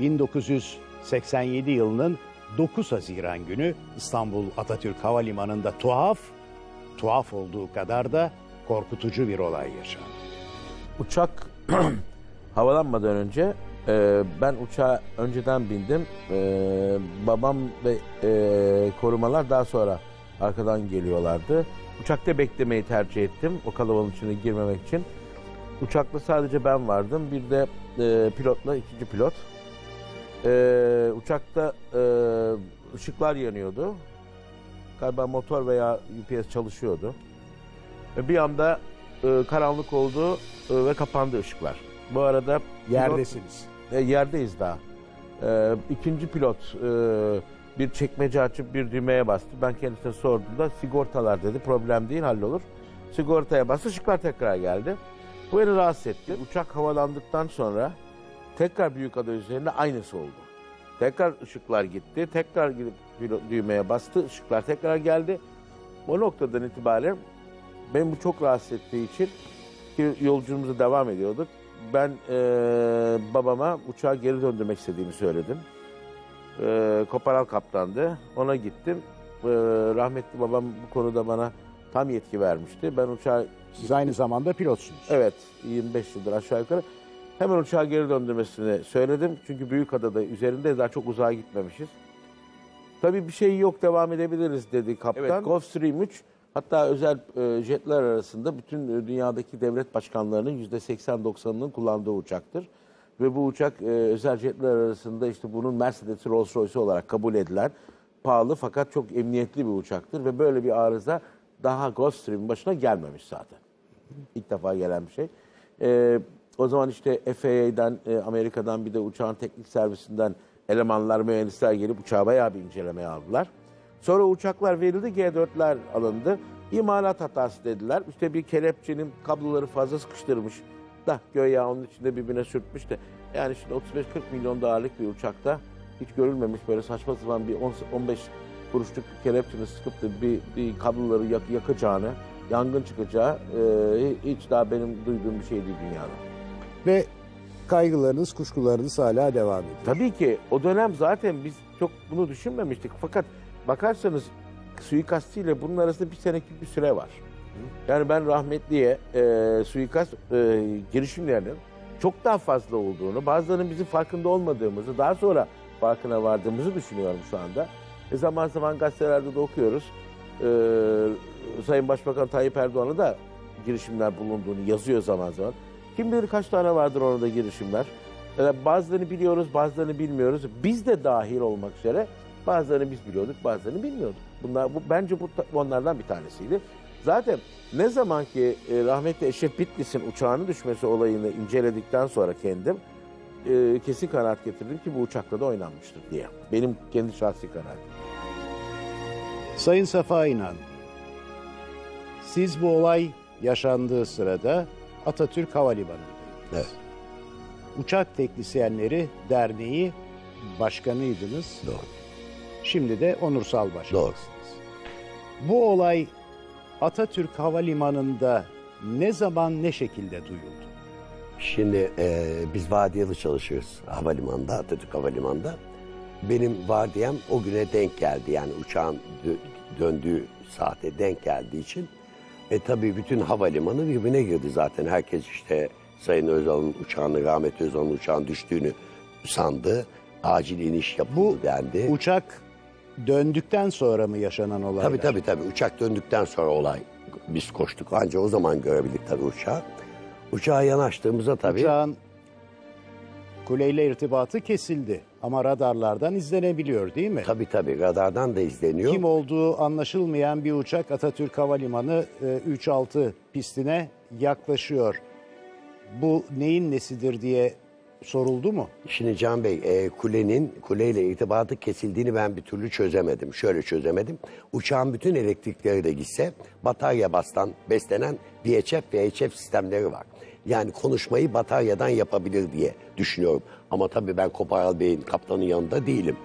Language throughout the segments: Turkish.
1987 yılının 9 Haziran günü İstanbul Atatürk Havalimanı'nda tuhaf, tuhaf olduğu kadar da korkutucu bir olay yaşandı. Uçak havalanmadan önce e, ben uçağa önceden bindim. E, babam ve e, korumalar daha sonra arkadan geliyorlardı. Uçakta beklemeyi tercih ettim o kalabalığın içine girmemek için. Uçakta sadece ben vardım. Bir de e, pilotla ikinci pilot. E, uçakta e, ışıklar yanıyordu. Galiba motor veya UPS çalışıyordu. Ve bir anda e, karanlık oldu e, ve kapandı ışıklar. Bu arada pilot- Yerdesiniz. e, yerdeyiz daha. E, ikinci pilot e, bir çekmece açıp bir düğmeye bastı. Ben kendisine sorduğumda sigortalar dedi. Problem değil hallolur. Sigortaya bastı. ışıklar tekrar geldi. Bu beni rahatsız etti. Uçak havalandıktan sonra tekrar Büyükada üzerinde aynısı oldu. Tekrar ışıklar gitti. Tekrar gidip düğmeye bastı. Işıklar tekrar geldi. O noktadan itibaren beni bu çok rahatsız ettiği için ki yolculuğumuza devam ediyorduk. Ben eee, babama uçağı geri döndürmek istediğimi söyledim. Eee Koparal kaptandı. Ona gittim. Eee, rahmetli babam bu konuda bana tam yetki vermişti. Ben uçağı Siz aynı zamanda pilotsunuz. Evet, 25 yıldır aşağı yukarı. Hemen uçağı geri döndürmesini söyledim. Çünkü Büyükada'da üzerinde daha çok uzağa gitmemişiz. Tabii bir şey yok devam edebiliriz dedi kaptan. Evet, Gulfstream 3 hatta özel e, jetler arasında bütün e, dünyadaki devlet başkanlarının %80-90'ının kullandığı uçaktır. Ve bu uçak e, özel jetler arasında işte bunun Mercedes Rolls Royce olarak kabul edilen pahalı fakat çok emniyetli bir uçaktır. Ve böyle bir arıza daha Gulfstream'in başına gelmemiş zaten. İlk defa gelen bir şey. Ee, o zaman işte FAA'den, e, Amerika'dan bir de uçağın teknik servisinden elemanlar, mühendisler gelip uçağı bayağı bir incelemeye aldılar. Sonra uçaklar verildi, G4'ler alındı. İmalat hatası dediler. İşte bir kelepçenin kabloları fazla sıkıştırmış. Da göya onun içinde birbirine sürtmüş de. Yani şimdi 35-40 milyon dolarlık bir uçakta hiç görülmemiş böyle saçma sapan bir 10 15 kuruşluk bir kelepçeni sıkıp da bir, bir kabloları yak, yakacağını, yangın çıkacağı e, hiç daha benim duyduğum bir şey değil dünyada. Ve kaygılarınız, kuşkularınız hala devam ediyor. Tabii ki o dönem zaten biz çok bunu düşünmemiştik. Fakat bakarsanız suikastçıyla bunun arasında bir seneki bir süre var. Yani ben rahmetliye e, suikast e, girişimlerinin çok daha fazla olduğunu, bazılarının bizim farkında olmadığımızı, daha sonra farkına vardığımızı düşünüyorum şu anda. E zaman zaman gazetelerde de okuyoruz. E, Sayın Başbakan Tayyip Erdoğan'ın da girişimler bulunduğunu yazıyor zaman zaman. Kim bilir kaç tane vardır orada girişimler. E, bazılarını biliyoruz, bazılarını bilmiyoruz. Biz de dahil olmak üzere bazılarını biz biliyorduk, bazılarını bilmiyorduk. Bunlar bu bence bu onlardan bir tanesiydi. Zaten ne zaman ki e, rahmetli Eşref Bitlis'in uçağının düşmesi olayını inceledikten sonra kendim e, kesin kanaat getirdim ki bu uçakla da oynanmıştır diye. Benim kendi şahsi kanaatim. Sayın Safa İnan, siz bu olay yaşandığı sırada Atatürk Havalimanı'ndaydınız. Evet. Uçak Teknisyenleri Derneği Başkanıydınız. Doğru. Şimdi de onursal başkanısınız. Doğru. Bu olay Atatürk Havalimanı'nda ne zaman ne şekilde duyuldu? Şimdi e, biz vardiyalı çalışıyoruz havalimanında, Atatürk Havalimanı'nda. Benim vardiyam o güne denk geldi. Yani uçağın dö- döndüğü saate denk geldiği için. E tabii bütün havalimanı birbirine girdi zaten. Herkes işte Sayın Özal'ın uçağını, Rahmet Özal'ın uçağın düştüğünü sandı. Acil iniş yapıldı Bu dendi. Uçak döndükten sonra mı yaşanan olaylar? Tabii tabii tabii. Uçak döndükten sonra olay. Biz koştuk. Ancak o zaman görebildik tabii uçağı. Uçağa yanaştığımızda tabii. Uçağın kuleyle irtibatı kesildi ama radarlardan izlenebiliyor değil mi? Tabii tabii radardan da izleniyor. Kim olduğu anlaşılmayan bir uçak Atatürk Havalimanı e, 3-6 pistine yaklaşıyor. Bu neyin nesidir diye soruldu mu? Şimdi Can Bey e, kulenin kuleyle irtibatı kesildiğini ben bir türlü çözemedim. Şöyle çözemedim. Uçağın bütün elektrikleri de gitse batarya bastan beslenen VHF VHF sistemleri var. Yani konuşmayı bataryadan yapabilir diye düşünüyorum. Ama tabii ben Koparal Bey'in kaptanın yanında değilim.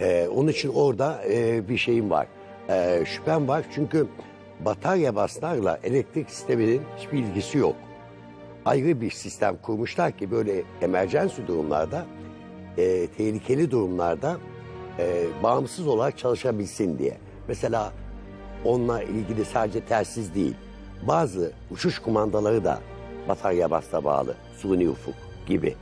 E, onun için orada e, bir şeyim var. E, şüphem var çünkü batarya baslarla elektrik sisteminin hiçbir ilgisi yok ayrı bir sistem kurmuşlar ki böyle emergency durumlarda e, tehlikeli durumlarda e, bağımsız olarak çalışabilsin diye. Mesela onunla ilgili sadece telsiz değil, bazı uçuş kumandaları da batarya basta bağlı, suni ufuk gibi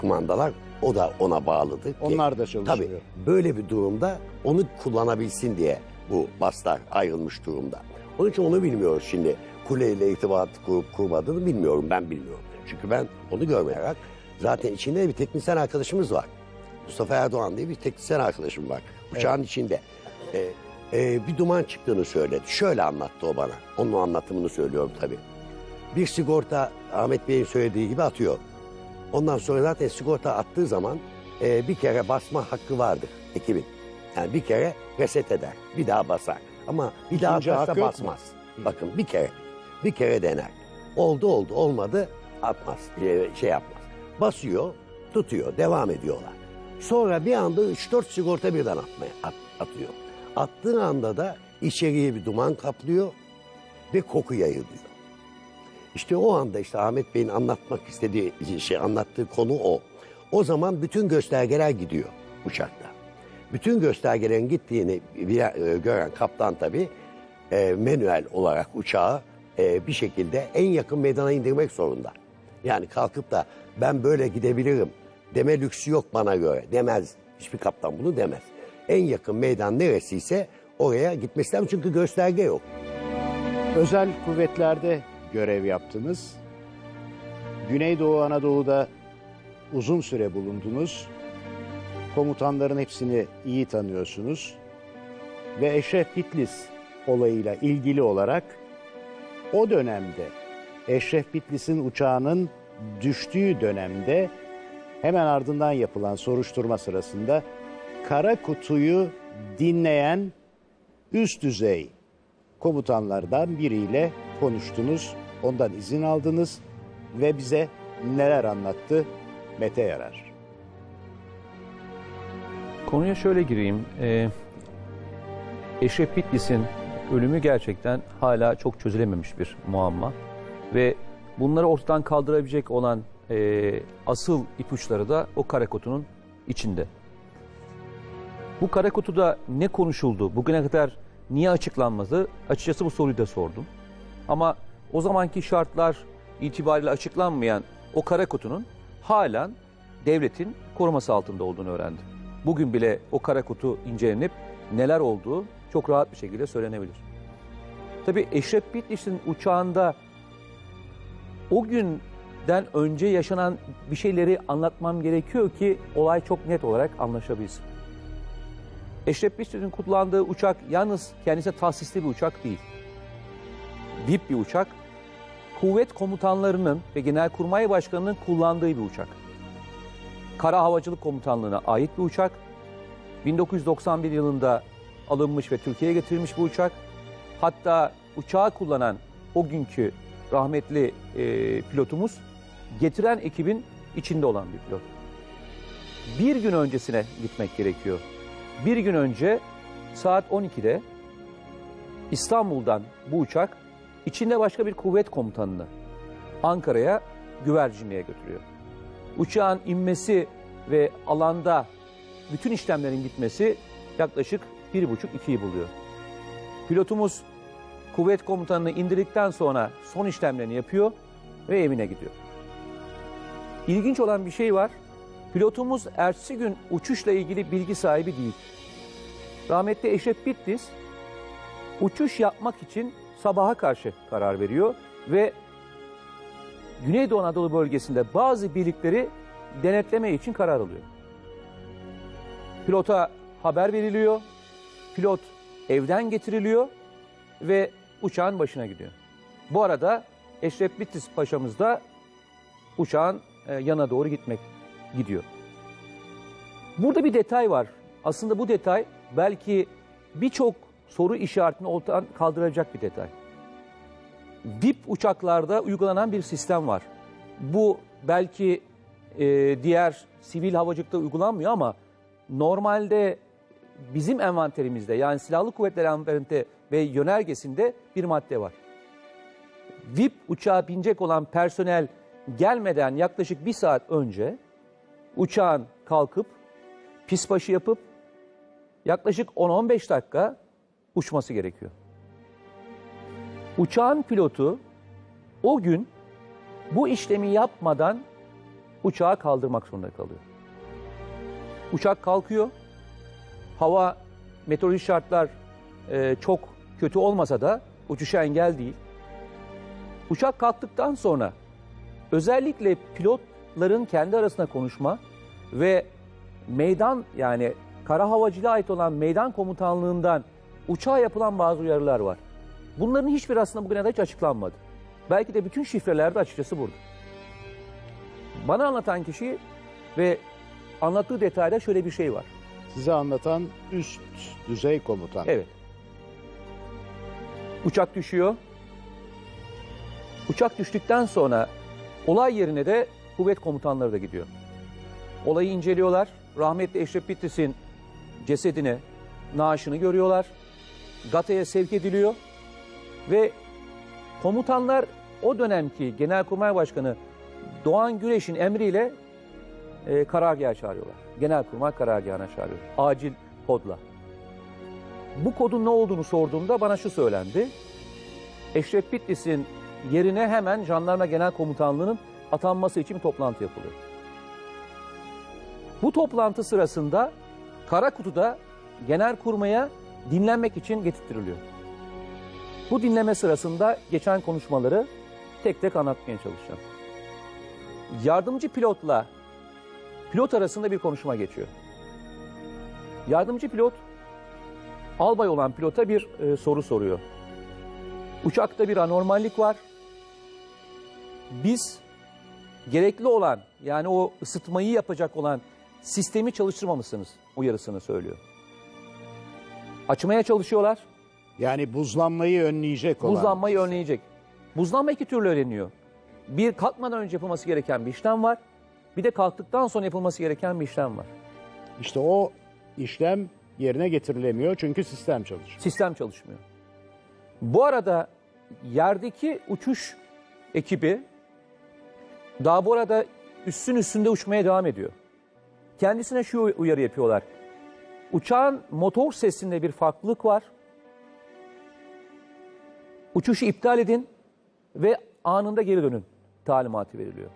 kumandalar o da ona bağlıdır. ki- Onlar da çalışıyor. Tabii böyle bir durumda onu kullanabilsin diye bu baslar ayrılmış durumda. Onun için onu bilmiyoruz şimdi. Kuleyle irtibat kurup kurmadığını bilmiyorum ben bilmiyorum. Çünkü ben onu görmeyerek zaten içinde de bir teknisyen arkadaşımız var. Mustafa Erdoğan diye bir teknisyen arkadaşım var. Uçağın içinde. Ee, e, bir duman çıktığını söyledi. Şöyle anlattı o bana. Onun anlatımını söylüyorum tabii. Bir sigorta Ahmet Bey'in söylediği gibi atıyor. Ondan sonra zaten sigorta attığı zaman e, bir kere basma hakkı vardır ekibin. Yani bir kere reset eder. Bir daha basar. Ama bir daha İkinci atarsa hakkı yok basmaz. Bakın bir kere. Bir kere dener. Oldu oldu olmadı atmaz. e, şey yapmaz. Basıyor, tutuyor, devam ediyorlar. Sonra bir anda 3-4 sigorta birden atmaya, at- atıyor. Attığı anda da içeriye bir duman kaplıyor ve koku yayılıyor. İşte o anda işte Ahmet Bey'in anlatmak istediği şey anlattığı konu o. O zaman bütün göstergeler gidiyor uçakta. Bütün göstergelerin gittiğini e, gören kaptan tabii e, menüel olarak uçağı e, bir şekilde en yakın meydana indirmek zorunda. Yani kalkıp da ben böyle gidebilirim deme lüksü yok bana göre demez. Hiçbir kaptan bunu demez. En yakın meydan neresiyse oraya gitmesi lazım çünkü gösterge yok. Özel kuvvetlerde görev yaptınız. Güneydoğu Anadolu'da uzun süre bulundunuz. Komutanların hepsini iyi tanıyorsunuz. Ve Eşref Bitlis olayıyla ilgili olarak o dönemde Eşref Bitlis'in uçağının düştüğü dönemde hemen ardından yapılan soruşturma sırasında kara kutuyu dinleyen üst düzey komutanlardan biriyle konuştunuz, ondan izin aldınız ve bize neler anlattı Mete Yarar. Konuya şöyle gireyim. Ee, Eşref Bitlis'in ölümü gerçekten hala çok çözülememiş bir muamma. Ve bunları ortadan kaldırabilecek olan e, asıl ipuçları da o kara kutunun içinde. Bu kara kutuda ne konuşuldu, bugüne kadar niye açıklanmadı? Açıkçası bu soruyu da sordum. Ama o zamanki şartlar itibariyle açıklanmayan o kara kutunun halen devletin koruması altında olduğunu öğrendim. Bugün bile o kara kutu incelenip neler olduğu çok rahat bir şekilde söylenebilir. Tabii Eşref Bitlis'in uçağında o günden önce yaşanan bir şeyleri anlatmam gerekiyor ki olay çok net olarak anlaşabilsin. Eşref Bitlis'in kullandığı uçak yalnız kendisine tahsisli bir uçak değil. VIP bir uçak. Kuvvet komutanlarının ve Genelkurmay Başkanı'nın kullandığı bir uçak. Kara Havacılık Komutanlığı'na ait bir uçak. 1991 yılında alınmış ve Türkiye'ye getirilmiş bu uçak. Hatta uçağı kullanan o günkü rahmetli e, pilotumuz getiren ekibin içinde olan bir pilot. Bir gün öncesine gitmek gerekiyor. Bir gün önce saat 12'de İstanbul'dan bu uçak içinde başka bir kuvvet komutanını Ankara'ya güvercinliğe götürüyor. Uçağın inmesi ve alanda bütün işlemlerin bitmesi yaklaşık bir buçuk ikiyi buluyor. Pilotumuz kuvvet komutanını indirdikten sonra son işlemlerini yapıyor ve evine gidiyor. İlginç olan bir şey var. Pilotumuz ertesi gün uçuşla ilgili bilgi sahibi değil. Rahmetli Eşref Bitlis uçuş yapmak için sabaha karşı karar veriyor ve Güneydoğu Anadolu bölgesinde bazı birlikleri denetleme için karar alıyor. Pilota haber veriliyor. Pilot evden getiriliyor ve uçağın başına gidiyor. Bu arada Eşref Bitlis Paşa'mız da uçağın e, yana doğru gitmek gidiyor. Burada bir detay var. Aslında bu detay belki birçok soru işaretini ortadan kaldıracak bir detay. VIP uçaklarda uygulanan bir sistem var. Bu belki e, diğer sivil havacılıkta uygulanmıyor ama normalde bizim envanterimizde yani silahlı kuvvetler envanterinde ve yönergesinde bir madde var. VIP uçağa binecek olan personel gelmeden yaklaşık bir saat önce uçağın kalkıp pist başı yapıp yaklaşık 10-15 dakika uçması gerekiyor. Uçağın pilotu o gün bu işlemi yapmadan uçağı kaldırmak zorunda kalıyor. Uçak kalkıyor. Hava meteorolojik şartlar e, çok kötü olmasa da uçuşa engel değil. Uçak kalktıktan sonra özellikle pilotların kendi arasında konuşma ve meydan yani kara havacılığa ait olan meydan komutanlığından uçağa yapılan bazı uyarılar var. Bunların hiçbir aslında bugüne kadar hiç açıklanmadı. Belki de bütün şifrelerde açıkçası burada. Bana anlatan kişi ve anlattığı detayda şöyle bir şey var. Size anlatan üst düzey komutan. Evet. Uçak düşüyor. Uçak düştükten sonra olay yerine de kuvvet komutanları da gidiyor. Olayı inceliyorlar. Rahmetli Eşref Bitlis'in cesedini, naaşını görüyorlar. Gata'ya sevk ediliyor. Ve komutanlar o dönemki Genelkurmay Başkanı Doğan Güreş'in emriyle e, karargaha çağırıyorlar. Genelkurmay karargahına çağırıyor. Acil kodla. Bu kodun ne olduğunu sorduğumda bana şu söylendi. Eşref Bitlis'in yerine hemen Jandarma Genel Komutanlığı'nın atanması için bir toplantı yapılıyor. Bu toplantı sırasında Karakutu'da Genelkurmay'a dinlenmek için getirttiriliyor. Bu dinleme sırasında geçen konuşmaları tek tek anlatmaya çalışacağım. Yardımcı pilotla pilot arasında bir konuşma geçiyor. Yardımcı pilot albay olan pilota bir e, soru soruyor. Uçakta bir anormallik var. Biz gerekli olan yani o ısıtmayı yapacak olan sistemi çalıştırmamışsınız uyarısını söylüyor. Açmaya çalışıyorlar. Yani buzlanmayı önleyecek olan. Buzlanmayı önleyecek. Buzlanma iki türlü öğreniyor. Bir kalkmadan önce yapılması gereken bir işlem var. Bir de kalktıktan sonra yapılması gereken bir işlem var. İşte o işlem yerine getirilemiyor çünkü sistem çalışıyor. Sistem çalışmıyor. Bu arada yerdeki uçuş ekibi daha bu arada üstün üstünde uçmaya devam ediyor. Kendisine şu uyarı yapıyorlar. Uçağın motor sesinde bir farklılık var. Uçuşu iptal edin ve anında geri dönün talimatı veriliyor.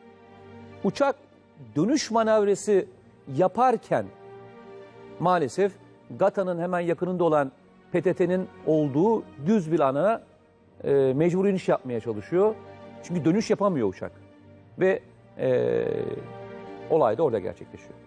Uçak dönüş manevrası yaparken maalesef GATA'nın hemen yakınında olan PTT'nin olduğu düz bir alana e, mecbur iniş yapmaya çalışıyor. Çünkü dönüş yapamıyor uçak. Ve e, olay da orada gerçekleşiyor.